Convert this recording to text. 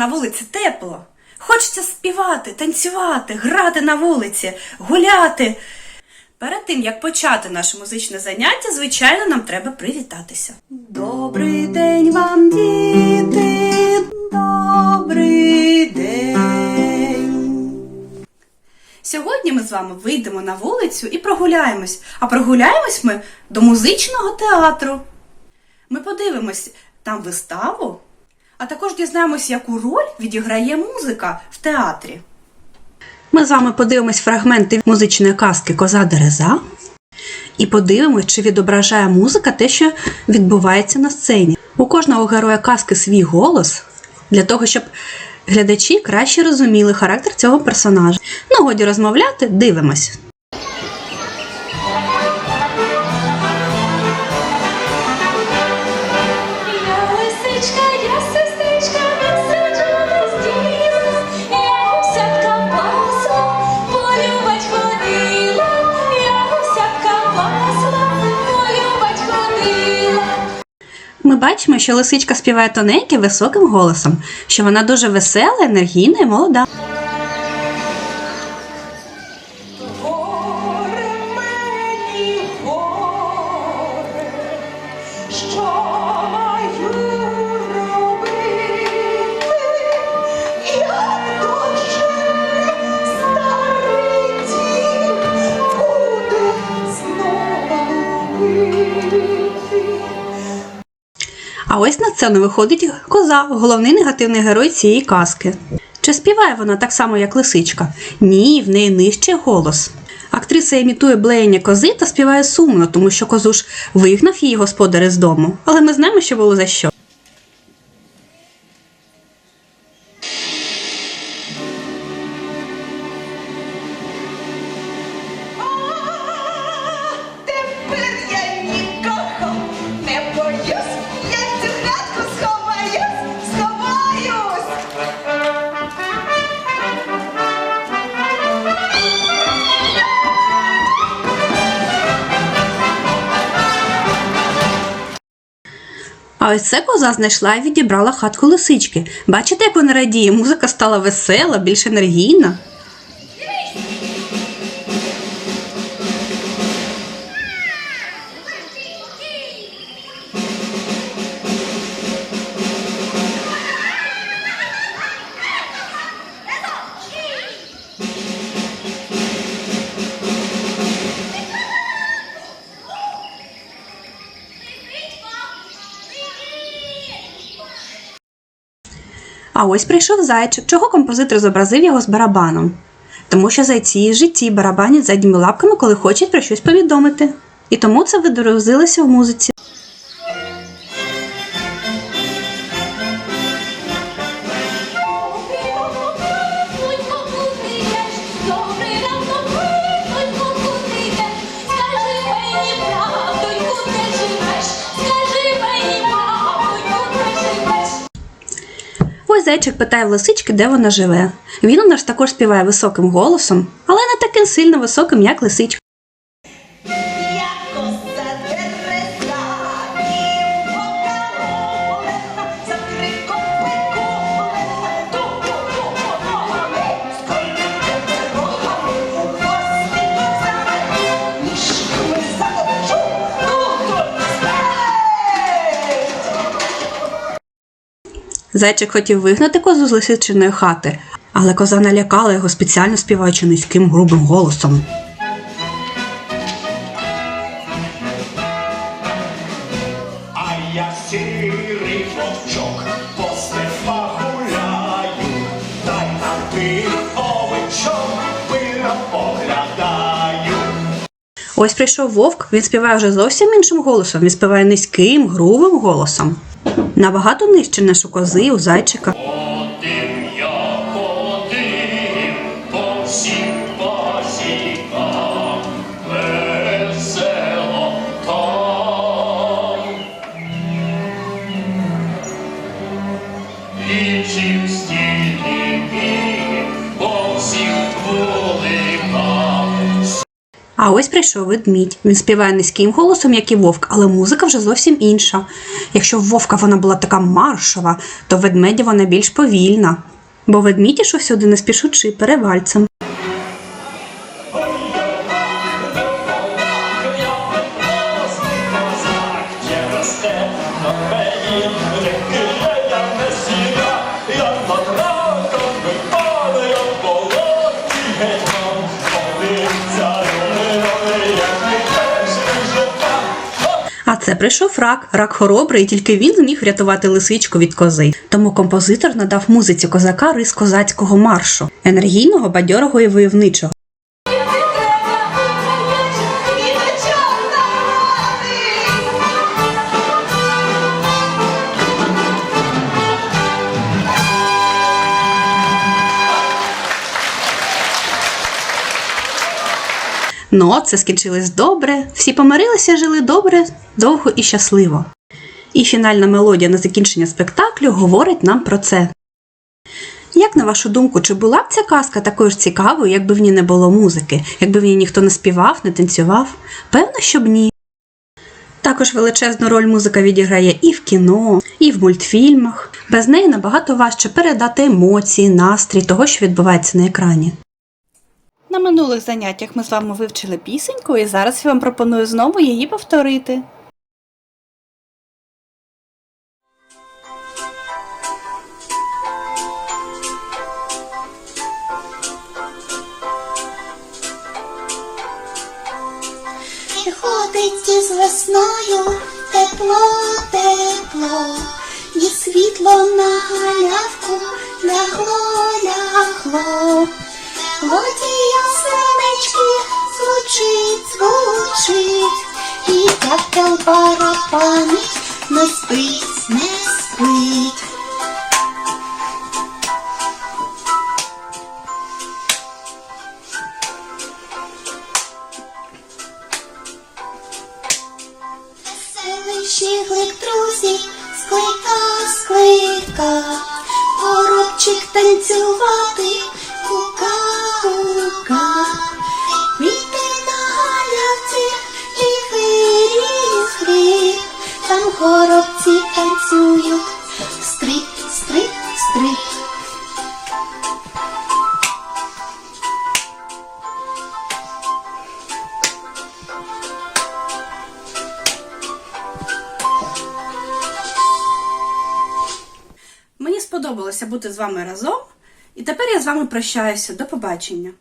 на вулиці тепло. Хочеться співати, танцювати, грати на вулиці, гуляти. Перед тим, як почати наше музичне заняття, звичайно, нам треба привітатися. Добрий день вам, діти! Добрий день! Сьогодні ми з вами вийдемо на вулицю і прогуляємось. А прогуляємось ми до музичного театру. Ми подивимось там виставу, а також дізнаємось, яку роль відіграє музика в театрі. Ми з вами подивимось фрагменти музичної казки Коза Дереза і подивимось, чи відображає музика те, що відбувається на сцені. У кожного героя казки свій голос для того, щоб глядачі краще розуміли характер цього персонажа. Ну, годі розмовляти, дивимось. Бачимо, що лисичка співає тоненьким високим голосом, що вона дуже весела, енергійна і молода. А ось на сцену виходить коза, головний негативний герой цієї казки. Чи співає вона так само, як лисичка? Ні, в неї нижчий голос. Актриса імітує блеяння кози та співає сумно, тому що козу ж вигнав її господар із дому. Але ми знаємо, що було за що. А ось це коза знайшла і відібрала хатку лисички. Бачите, як вона радіє? Музика стала весела, більш енергійна. А ось прийшов зайчик. Чого композитор зобразив його з барабаном? Тому що зайці в житті барабанять задніми лапками, коли хочуть про щось повідомити. І тому це видорозилося в музиці. Ось зайчик питає в лисички, де вона живе. Він у нас також співає високим голосом, але не таким сильно високим, як лисичка. Зайчик хотів вигнати козу з лисичиної хати, але коза налякала його спеціально співаючи низьким грубим голосом. А я сірий вовчок по степах гуляю, та й на тих овечок пильно поглядаю. Ось прийшов вовк, він співає вже зовсім іншим голосом. Він співає низьким, грубим голосом. Набагато нижче, ніж у кози, у зайчика. А ось прийшов ведмідь. Він співає низьким голосом, як і вовк, але музика вже зовсім інша. Якщо в вовка вона була така маршова, то в ведмедя вона більш повільна. Бо ведмідь ішов сюди не спішучи перевальцем. Gdzie це прийшов рак. Рак хоробрий, і тільки він зміг врятувати лисичку від кози. Тому композитор надав музиці козака рис козацького маршу, енергійного, бадьорого і войовничого. Ну, це скінчилось добре. Всі помирилися, жили добре, довго і щасливо. І фінальна мелодія на закінчення спектаклю говорить нам про це. Як на вашу думку, чи була б ця казка такою ж цікавою, якби в ній не було музики, якби в ній ніхто не співав, не танцював? Певно, що б ні. Також величезну роль музика відіграє і в кіно, і в мультфільмах. Без неї набагато важче передати емоції, настрій того, що відбувається на екрані. На минулих заняттях ми з вами вивчили пісеньку, і зараз я вам пропоную знову її повторити. Приходить із весною тепло, тепло, і світло на галявку лягло, лягло. Водія синечки звучить, звучить, і так барабанить, сподобалося бути з вами разом, і тепер я з вами прощаюся. До побачення.